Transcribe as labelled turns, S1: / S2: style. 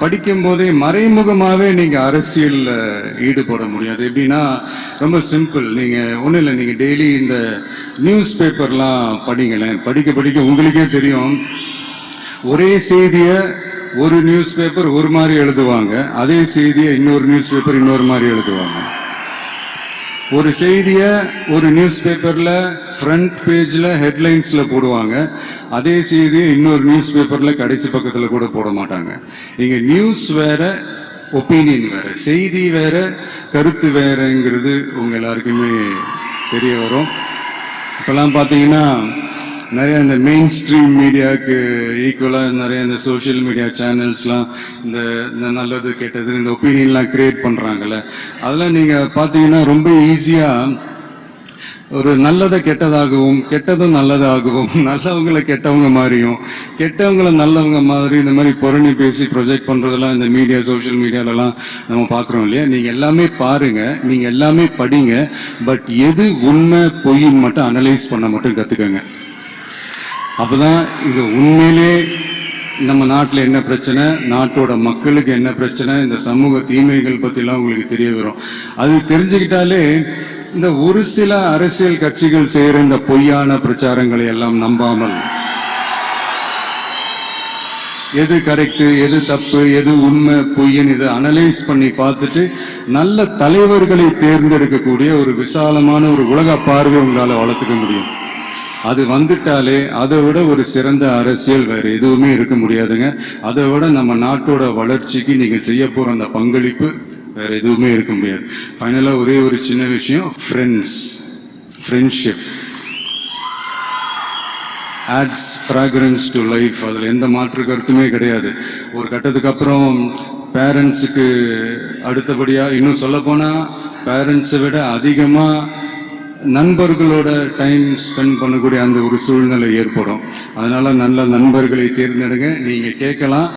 S1: படிக்கும் போதே மறைமுகமாவே நீங்க அரசியல்ல ஈடுபட முடியாது. எப்படின்னா ரொம்ப சிம்பிள். நீங்க ஒண்ணும் இல்லை. நீங்க டெய்லி இந்த நியூஸ் பேப்பர்லாம் படிங்களேன். படிக்க படிக்க உங்களுக்கே தெரியும். ஒரே செய்தியை ஒரு நியூஸ் பேப்பர் ஒரு மாதிரி எழுதுவாங்க. அதே செய்தியை இன்னொரு நியூஸ் பேப்பர் இன்னொரு மாதிரி எழுதுவாங்க. ஒரு செய்தியை ஒரு நியூஸ் பேப்பர்ல ஃப்ரண்ட் பேஜ்ல ஹெட்லைன்ஸ்ல போடுவாங்க. அதே செய்தியை இன்னொரு நியூஸ் பேப்பர்ல கடைசி பக்கத்துல கூட போட மாட்டாங்க. இங்க நியூஸ் வேற ஒப்பீனியன் வேற செய்தி வேற கருத்து வேறங்கிறது உங்க எல்லாருக்குமே தெரிய வரும். இப்பெல்லாம் பார்த்தீங்கன்னா நிறைய இந்த மெயின் ஸ்ட்ரீம் மீடியாவுக்கு ஈக்குவலாக நிறைய இந்த சோஷியல் மீடியா சேனல்ஸ்லாம் இந்த இந்த நல்லது கெட்டது இந்த ஒப்பீனியன்லாம் கிரியேட் பண்ணுறாங்கல்ல அதெல்லாம் நீங்கள் பார்த்தீங்கன்னா ரொம்ப ஈஸியாக ஒரு நல்லதை கெட்டதாகவும் கெட்டதும் நல்லதாகவும் நல்லவங்களை கெட்டவங்க மாதிரியும் கெட்டவங்களை நல்லவங்க மாதிரி இந்த மாதிரி புரணி பேசி ப்ரொஜெக்ட் பண்ணுறதெல்லாம் இந்த மீடியா சோஷியல் மீடியாலலாம் நம்ம பார்க்குறோம் இல்லையா? நீங்கள் எல்லாமே பாருங்க நீங்கள் எல்லாமே படிங்க பட் எது உண்மை பொய்ன்னு மட்டும் அனலைஸ் பண்ண மட்டும் கற்றுக்கங்க அப்போ தான் இது உண்மையிலே நம்ம நாட்டில் என்ன பிரச்சனை? நாட்டோட மக்களுக்கு என்ன பிரச்சனை? இந்த சமூக தீமைகள் பற்றிலாம் உங்களுக்கு தெரிய வரும். அது தெரிஞ்சுக்கிட்டாலே இந்த ஒரு சில அரசியல் கட்சிகள் செய்கிற இந்த பொய்யான பிரச்சாரங்களை எல்லாம் நம்பாமல் எது கரெக்டு எது தப்பு எது உண்மை பொய்ன்னு இதை அனலைஸ் பண்ணி பார்த்துட்டு நல்ல தலைவர்களை தேர்ந்தெடுக்கக்கூடிய ஒரு விசாலமான ஒரு உலக பார்வை உங்களால் வளர்த்துக்க முடியும். அது வந்துட்டாலே அதை விட ஒரு சிறந்த அரசியல் வேற எதுவுமே இருக்க முடியாதுங்க. அதை விட நம்ம நாட்டோட வளர்ச்சிக்கு நீங்க செய்ய போற அந்த பங்களிப்பு வேற எதுவுமே இருக்க முடியாது. ஃபைனலா ஒரே ஒரு சின்ன விஷயம் friends friendship adds fragrance to life அதில் எந்த மாற்று கருத்துமே கிடையாது. ஒரு கட்டத்துக்கு அப்புறம் பேரண்ட்ஸுக்கு அடுத்தபடியாக இன்னும் சொல்லப்போனால் பேரண்ட்ஸை விட அதிகமாக நண்பர்களோட டைம் ஸ்பெண்ட் பண்ணக்கூடிய அந்த ஒரு சூழ்நிலை ஏற்படும். அதனால நல்ல நண்பர்களை தேர்ந்தெடுங்க. நீங்கள் கேட்கலாம்.